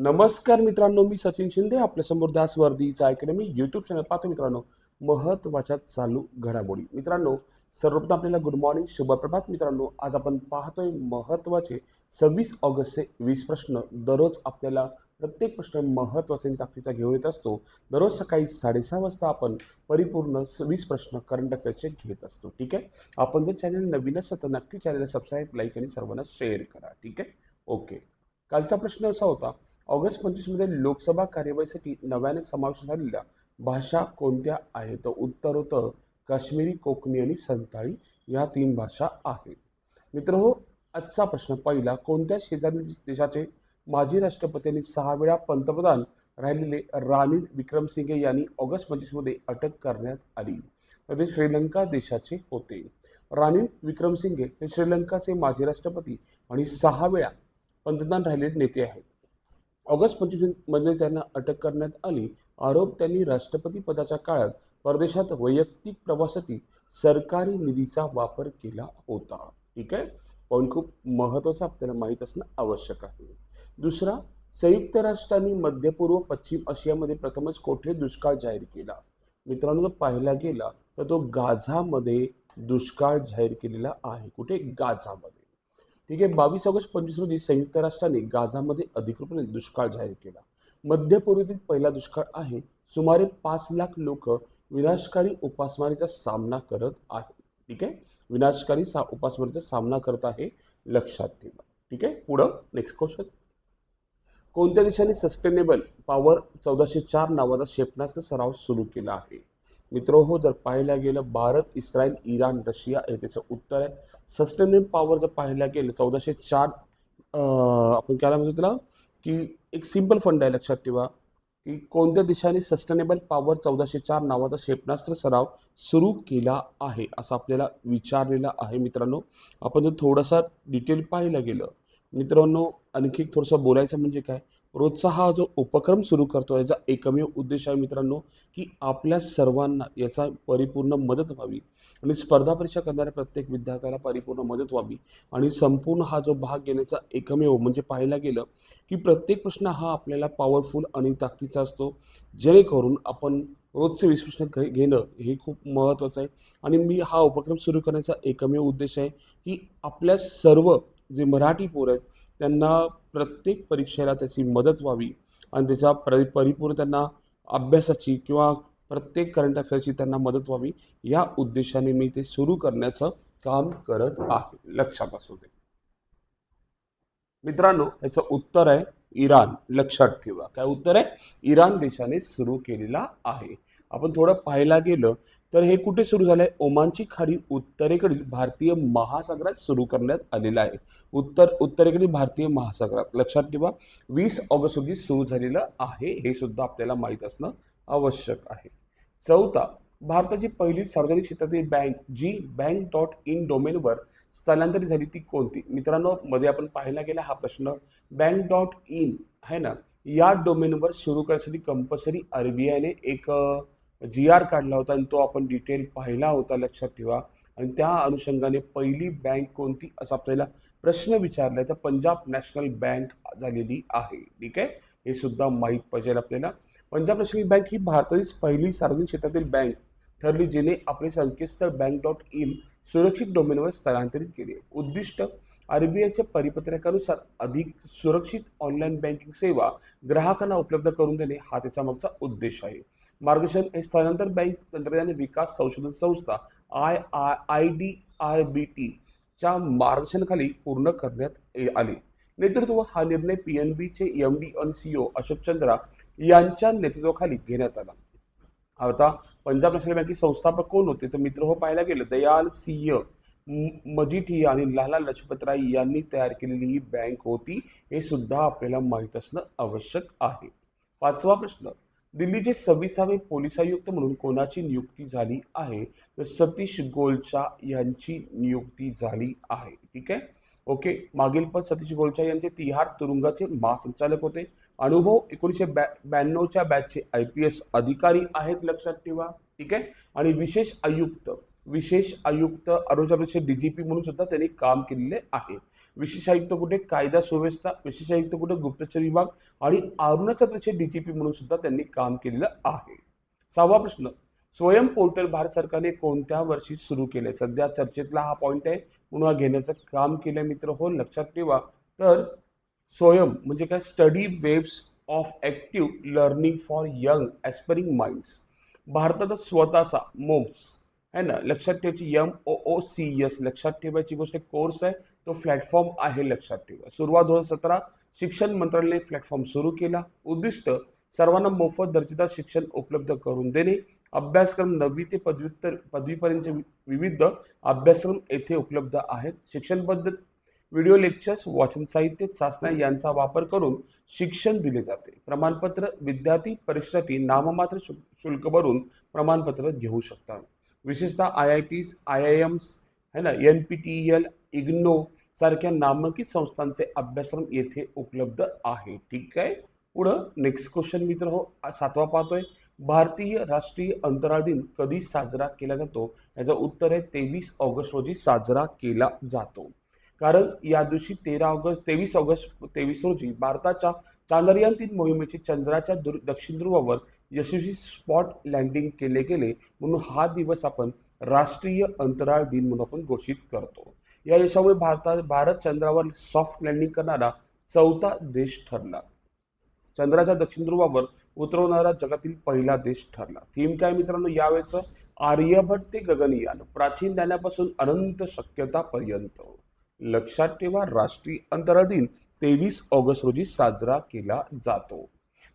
नमस्कार मित्रांनो मी सचिन शिंदे आपल्यासमोर दास वर्दीचा अकॅडमी यूट्यूब चॅनल पाहतो मित्रांनो महत्त्वाच्या चालू घडामोडी. मित्रांनो सर्वप्रथम आपल्याला गुड मॉर्निंग शुभप्रभात मित्रांनो. आज आपण पाहतोय महत्त्वाचे सव्वीस ऑगस्टचे वीस प्रश्न. दररोज आपल्याला प्रत्येक प्रश्न महत्त्वाचा ताकदीचा घेऊन येत असतो. दररोज सकाळी साडेसहा वाजता आपण परिपूर्ण वीस प्रश्न करंट अफेअर्सचे घेत असतो. ठीक आहे? आपण जर चॅनल नवीन असतं तर नक्की चॅनलला सबस्क्राईब लाईक आणि सर्वांना शेअर करा. ठीक आहे? ओके कालचा प्रश्न असा होता ऑगस्ट पंचवीसमध्ये लोकसभा कार्यवाहीसाठी नव्याने समावेश झालेल्या भाषा कोणत्या आहेत? तर उत्तर होतं काश्मीरी कोकणी आणि संताळी या तीन भाषा आहेत. मित्र हो आजचा प्रश्न पहिला कोणत्या शेजारी देशाचे माजी राष्ट्रपती आणि सहा वेळा पंतप्रधान राहिलेले रानिल विक्रमसिंघे यांनी ऑगस्ट पंचवीसमध्ये अटक करण्यात आली? तर ते श्रीलंका देशाचे होते. रानिल विक्रमसिंघे हे श्रीलंकाचे माजी राष्ट्रपती आणि सहा वेळा पंतप्रधान राहिलेले नेते आहेत. ऑगस्ट पंचवीसमध्ये त्यांना अटक करण्यात आली. आरोप त्यांनी राष्ट्रपती पदाच्या काळात परदेशात वैयक्तिक प्रवासासाठी सरकारी निधीचा वापर केला होता. ठीक आहे? पॉईंट खूप महत्त्वाचा आपल्याला माहीत असणं आवश्यक आहे. दुसरा संयुक्त राष्ट्रांनी मध्य पूर्व पश्चिम आशियामध्ये प्रथमच कोठे दुष्काळ जाहीर केला? मित्रांनो जर पाहायला गेला तर तो गाझामध्ये दुष्काळ जाहीर केलेला आहे. कुठे? गाझामध्ये. ठीक आहे बावीस ऑगस्ट पंचवीस रोजी संयुक्त राष्ट्राने गाझामध्ये अधिकृतपणे दुष्काळ जाहीर केला. मध्य पूर्वेतील पहिला दुष्काळ आहे सुमारे पाच लाख लोक विनाशकारी उपासमारीचा सामना करत आहेत. ठीक आहे विनाशकारी सा उपासमारीचा सामना करत आहे लक्षात ठेवा. ठीक आहे पुढं नेक्स्ट क्वेश्चन कोणत्या देशाने सस्टेनेबल पॉवर चौदाशे चार नावाचा क्षेपणास्त्र सराव सुरू केला आहे? मित्र हो जर पाहायला गेलं भारत इस्रायल इराण रशिया हे त्याचं उत्तर आहे. सस्टेनेबल पॉवर जर पाहायला गेलं चौदाशे चार आपण काय म्हणतो त्याला? की एक सिंपल फंड आहे लक्षात ठेवा. की कोणत्या देशाने सस्टेनेबल पॉवर चौदाशे चार नावाचा क्षेपणास्त्र सराव सुरू केला आहे असं आपल्याला विचारलेलं आहे मित्रांनो. आपण जर थोडासा डिटेल पाहायला गेलं मित्रांनो आणखी एक थोडंसं बोलायचं म्हणजे काय? रोजचा हा जो उपक्रम सुरू करतो याचा एकमेव उद्देश आहे मित्रांनो की आपल्या सर्वांना याचा परिपूर्ण मदत व्हावी. आणि स्पर्धा परीक्षा करणाऱ्या प्रत्येक विद्यार्थ्याला परिपूर्ण मदत व्हावी. आणि संपूर्ण हा जो भाग घेण्याचा एकमेव म्हणजे पाहायला गेलं की प्रत्येक प्रश्न हा आपल्याला पॉवरफुल आणि ताकदीचा असतो. जेणेकरून आपण रोजचे वीस प्रश्न घेणं हे खूप महत्त्वाचं आहे. आणि मी हा उपक्रम सुरू करण्याचा एकमेव उद्देश आहे की आपल्या सर्व जे मराठी पोर आहेत त्यांना प्रत्येक परीक्षेला त्याची मदत व्हावी आणि त्याच्या परि परिपूर्ण त्यांना अभ्यासाची किंवा प्रत्येक करंट अफेअरची त्यांना मदत व्हावी या उद्देशाने मी ते सुरू करण्याचं काम करत आहे. लक्षात असू दे. मित्रांनो याचं उत्तर आहे इराण. लक्षात ठेवा. काय उत्तर आहे? इराण देशाने सुरू केलेला आहे. आपण थोडं पाहायला गेलं तर हे कुठे सुरू झालं आहे ओमानची खाडी उत्तरेकडील भारतीय महासागरात सुरू करण्यात आलेलं आहे. उत्तर उत्तरेकडील भारतीय महासागरात. लक्षात ठेवा वीस ऑगस्ट रोजी सुरू झालेलं आहे. हे सुद्धा आपल्याला माहीत असणं आवश्यक आहे. चौथा भारताची पहिली सार्वजनिक क्षेत्रातील बँक जी बँक डॉट इन डोमेनवर स्थलांतरित झाली ती कोणती? मित्रांनो मध्ये आपण पाहायला गेला हा प्रश्न. बँक डॉट इन आहे ना? या डोमेनवर सुरू करण्यासाठी कंपल्सरी आर बी आयने एक जी आर काढला होता आणि तो आपण डिटेल पाहिला होता लक्षात ठेवा. आणि त्या अनुषंगाने पहिली बँक कोणती? असा आपल्याला प्रश्न विचारला तर पंजाब नॅशनल बँक झालेली आहे. ठीक आहे? हे सुद्धा माहीत पाहिजे आपल्याला. पंजाब नॅशनल बँक ही भारतातील पहिली सार्वजनिक क्षेत्रातील बँक ठरली जिने आपले संकेतस्थळ बँक डॉट इन सुरक्षित डोमेनवर स्थलांतरित केले. उद्दिष्ट आरबीआयच्या परिपत्रकानुसार अधिक सुरक्षित ऑनलाईन बँकिंग सेवा ग्राहकांना उपलब्ध करून देणे हा त्याच्या मागचा उद्देश आहे. मार्गदर्शन हे स्थलांतर बँक तंत्रज्ञान विकास संशोधन संस्था I I I D R B T च्या मार्गदर्शनाखाली पूर्ण करण्यात आले. नेतृत्व हा निर्णय पी एन बीचे एम डी अन सी ओ अशोक चंद्रा यांच्या नेतृत्वाखाली घेण्यात आला. आता पंजाब नॅशनल बँकेचे संस्थापक कोण होते? तर मित्र हो पाहायला गेलं दयाल सिंह मजिठी मजिठिया आणि लाला लजपतराय यांनी तयार केलेली ही बँक होती हे सुद्धा आपल्याला माहीत असणं आवश्यक आहे. पाचवा प्रश्न दिल्लीचे सव्वीसावे पोलीस आयुक्त म्हणून कोणाची नियुक्ती झाली आहे? तर सतीश गोलचा यांची नियुक्ती झाली आहे. ठीक आहे? ओके. मागील पद सतीश गोलचा यांचे तिहार तुरुंगाचे महासंचालक होते. अनुभव एकोणीसशे ब्या ब्याण्णवच्या बॅचचे आय पी एस अधिकारी आहेत लक्षात ठेवा. ठीक आहे? आणि विशेष आयुक्त विशेष आयुक्त अरुणाचल जी डीजीपी म्हणून सुद्धा त्यांनी काम केलेले आहे. विशेष आयुक्त कुठे? कायदा सुव्यवस्था. विशेष आयुक्त कुठे? गुप्तचर विभाग आणि अरुणाचल जी डीजीपी म्हणून सुद्धा त्यांनी काम केलेलं आहे. सहावा प्रश्न. स्वयं पोर्टल भारत सरकारने कोणत्या वर्षी सुरू केले सध्या चर्चेतला हा पॉईंट आहे. म्हणून हा घेण्याचं काम केलं मित्र. हो लक्षात ठेवा. तर स्वयं म्हणजे काय? Study webs of active learning for young aspiring minds भारताचा स्वतःचा मोम्स. आहे ना? लक्षात ठेवायची M O O C S लक्षात ठेवायची गोष्ट कोर्स आहे. तो प्लॅटफॉर्म आहे लक्षात ठेवा. सुरुवात दोन हजार सतरा शिक्षण मंत्रालयाने प्लॅटफॉर्म सुरू केला. उद्दिष्ट सर्वांना मोफत दर्जेदार शिक्षण उपलब्ध करून देणे. अभ्यासक्रम नववी ते पदव्युत्तर पदवीपर्यंतचे वि- विविध अभ्यासक्रम येथे उपलब्ध आहेत. शिक्षण पद्धत व्हिडिओ लेक्चर्स वाचन साहित्य चाचण्या यांचा वापर करून शिक्षण दिले जाते. प्रमाणपत्र विद्यार्थी परीक्षेसाठी नाममात्र शु- शुल्क भरून प्रमाणपत्र घेऊ शकतात. विशेषतः I I Ts I I Ms है ना N P T L IGNOU सारख्या नामांकित संस्थांचे अभ्यासक्रम येथे उपलब्ध आहे. ठीक आहे? पुढं नेक्स्ट क्वेश्चन मित्र हो सातवा पाहतोय. भारतीय राष्ट्रीय अंतराळ दिन कधी साजरा केला जातो? याचं उत्तर आहे तेवीस ऑगस्ट रोजी साजरा केला जातो. कारण या दिवशी तेरा ऑगस्ट तेवीस ऑगस्ट तेवीस रोजी भारताच्या चांद्रयान तीन मोहिमेचे चंद्राच्या दुर दक्षिण ध्रुवावर यशस्वी स्पॉट लँडिंग केले गेले म्हणून हा दिवस आपण राष्ट्रीय अंतराळ दिन म्हणून आपण घोषित करतो. या यशामुळे भारतात भारत चंद्रावर सॉफ्ट लँडिंग करणारा चौथा देश ठरला. चंद्राच्या दक्षिण ध्रुवावर उतरवणारा जगातील पहिला देश ठरला. थीम काय मित्रांनो? यावेळेचं आर्यभट्ट ते गगनयान प्राचीन ज्ञानापासून अनंत शक्यतापर्यंत लक्षात ठेवा राष्ट्रीय अंतराळ दिन तेवीस ऑगस्ट रोजी साजरा केला जातो.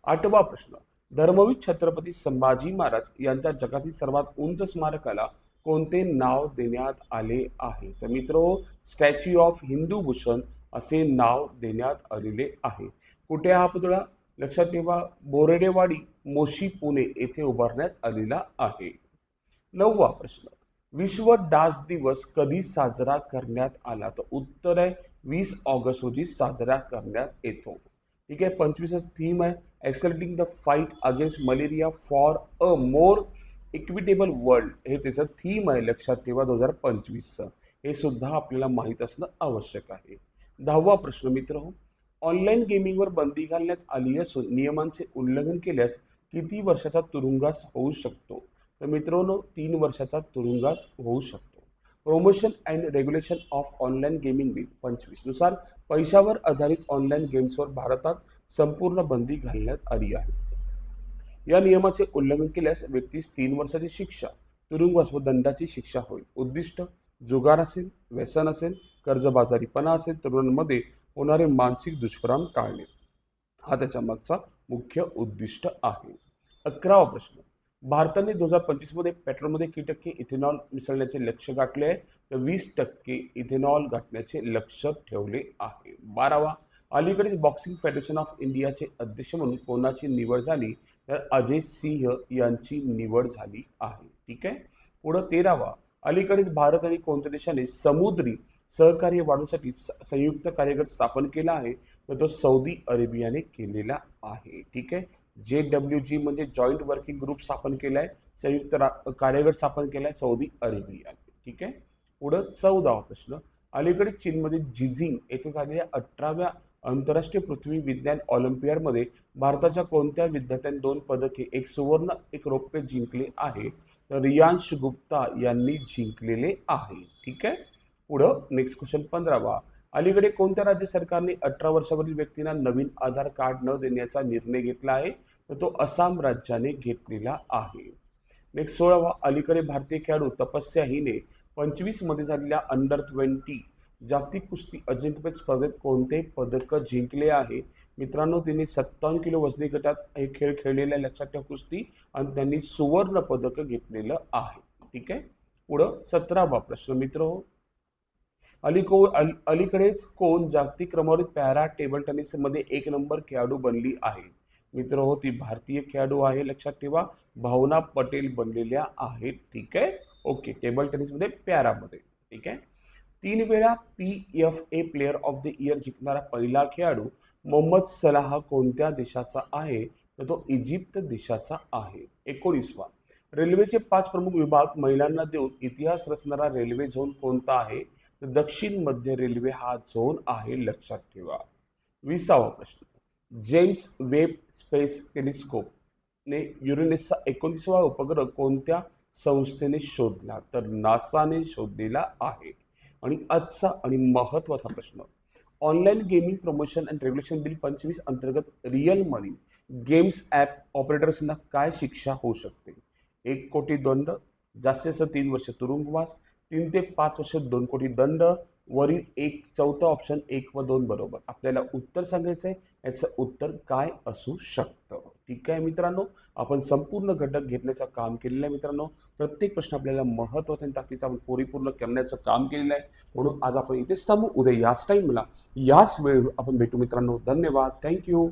आठवा प्रश्न. धर्मवीर छत्रपती संभाजी महाराज यांच्या जगातील सर्वात उंच स्मारकाला कोणते नाव देण्यात आले आहे? तर मित्र स्टॅच्यू ऑफ हिंदू भूषण असे नाव देण्यात आलेले आहे. कुठे हा पुतळा? लक्षात ठेवा बोरेडेवाडी मोशी पुणे येथे उभारण्यात आलेला आहे. नववा प्रश्न. विश्व डास दिवस कधी साजरा करण्यात आला? तर उत्तर आहे वीस ऑगस्ट रोजी साजरा करण्यात येतो. ठीक आहे पंचवीसच थीम आहे. Accelerating the fight against malaria for a more equitable world हे त्याचं थीम आहे लक्षात ठेवा दोन हजार पंचवीसचं हे सुद्धा आपल्याला माहीत असणं आवश्यक आहे. दहावा प्रश्न मित्र हो. ऑनलाईन गेमिंगवर बंदी घालण्यात आली असून नियमांचे उल्लंघन केल्यास किती वर्षाचा तुरुंगास होऊ शकतो? तर मित्रांनो तीन वर्षाचा तुरुंगास होऊ शकतो. Promotion and regulation of online gaming bill पंचवीसनुसार पैशावर आधारित ऑनलाईन गेम्सवर भारतात संपूर्ण बंदी घालण्यात आली आहे. या नियमाचे उल्लंघन केल्यास व्यक्तीस तीन वर्षाची शिक्षा तुरुंगवास व दंडाची शिक्षा होईल. उद्दिष्ट जुगार असेल व्यसन असेल कर्जबाजारीपणा असेल तरुणांमध्ये होणारे मानसिक दुष्परिणाम टाळणे. हा त्याच्या मागचा मुख्य उद्दिष्ट आहे. अकरावा प्रश्न. भारताने दोन हजार पंचवीसमध्ये पेट्रोलमध्ये किती टक्के इथेनॉल मिसळण्याचे लक्ष गाठले आहे? तर वीस टक्के इथेनॉल गाठण्याचे लक्ष ठेवले आहे. बारावा अलीकडेच बॉक्सिंग फेडरेशन ऑफ इंडियाचे अध्यक्ष म्हणून कोणाची निवड झाली? तर अजय सिंह यांची निवड झाली आहे. ठीक आहे? पुढं तेरावा अलीकडेच भारत आणि कोणत्या देशाने समुद्री सहकार्य वाढवण्यासाठी स- संयुक्त कार्यगट स्थापन केला आहे? तर तो सौदी अरेबियाने केलेला आहे. ठीक आहे? जे डब्ल्यू जी म्हणजे जॉईंट वर्किंग ग्रुप स्थापन केला आहे संयुक्त रा- कार्यगट स्थापन केला आहे सौदी अरेबिया. ठीक आहे? पुढं चौदावा प्रश्न. अलीकडे चीनमध्ये जिझिंग येथे झालेल्या अठराव्या आंतरराष्ट्रीय पृथ्वी विज्ञान ऑलिम्पियाडमध्ये भारताच्या कोणत्या विद्यार्थ्यांनी दोन पदके एक सुवर्ण एक रौप्य जिंकले आहे? तर रियांश गुप्ता यांनी जिंकलेले आहे. ठीक आहे? पुढं नेक्स्ट क्वेश्चन पंधरावा. अलीकडे कोणत्या राज्य सरकारने अठरा वर्षावरील व्यक्तींना नवीन आधार कार्ड न देण्याचा निर्णय घेतला आहे? तर तो आसाम राज्याने घेतलेला आहे. नेक्स्ट सोळावा अलीकडे भारतीय खेळाडू तपस्या हिने पंचवीसमध्ये झालेल्या अंडर ट्वेंटी जागतिक कुस्ती अजिंक्यपद स्पर्धेत कोणते पदक जिंकले आहे? मित्रांनो तिने सत्तावन्न किलो वजनी गटात हे खेळ खेळलेल्या लक्षात ठेवा कुस्ती आणि त्यांनी सुवर्ण पदक घेतलेलं आहे. ठीक आहे? पुढं सतरावा प्रश्न मित्र हो अलीको अल अलीकडेच कोण जागतिक क्रमवारीत पॅरा टेबल टेनिसमध्ये एक नंबर खेळाडू बनली आहे? मित्र हो ती भारतीय खेळाडू आहे. लक्षात ठेवा भावना पटेल बनलेल्या आहेत. ठीक आहे? ओके टेबल टेनिसमध्ये पॅरामध्ये. ठीक आहे? तीन वेळा P F A player of the year जिंकणारा पहिला खेळाडू मोहम्मद सलाह कोणत्या देशाचा आहे? तर तो इजिप्त देशाचा आहे. एकोणीसवा. रेल्वेचे पाच प्रमुख विभाग महिलांना देऊन इतिहास रचणारा रेल्वे झोन कोणता आहे? तर दक्षिण मध्य रेल्वे हा झोन आहे लक्षात ठेवा. विसावा प्रश्न. जेम्स वेब स्पेस टेलिस्कोप ने एकोणीसवा उपग्रह कोणत्या संस्थेने शोधला? तर नासाने शोधलेला आहे. आणि आजचा आणि महत्त्वाचा प्रश्न. Online gaming promotion and regulation bill पंचवीस अंतर्गत रिअल मनी गेम्स ॲप ऑपरेटर्सना काय शिक्षा होऊ शकते? एक कोटी दंड जास्तीत जास्त तीन वर्ष तुरुंगवास तीन ते पाच वर्ष दोन कोटी दंड वरील एक चौथा ऑप्शन एक व दोन बरोबर. आपल्याला उत्तर सांगायचं आहे याचं उत्तर काय असू शकतं? ठीक आहे मित्रांनो? आपण संपूर्ण घटक घेतण्याचं काम केलेलं आहे मित्रांनो. प्रत्येक प्रश्न आपल्याला महत्त्वाचा आणि ताकदीचा आपण परिपूर्ण करण्याचं काम केलेलं आहे. म्हणून आज आपण इथेच थांबू. उद्या याच टाईमला याच वेळ आपण भेटू मित्रांनो. धन्यवाद. थँक्यू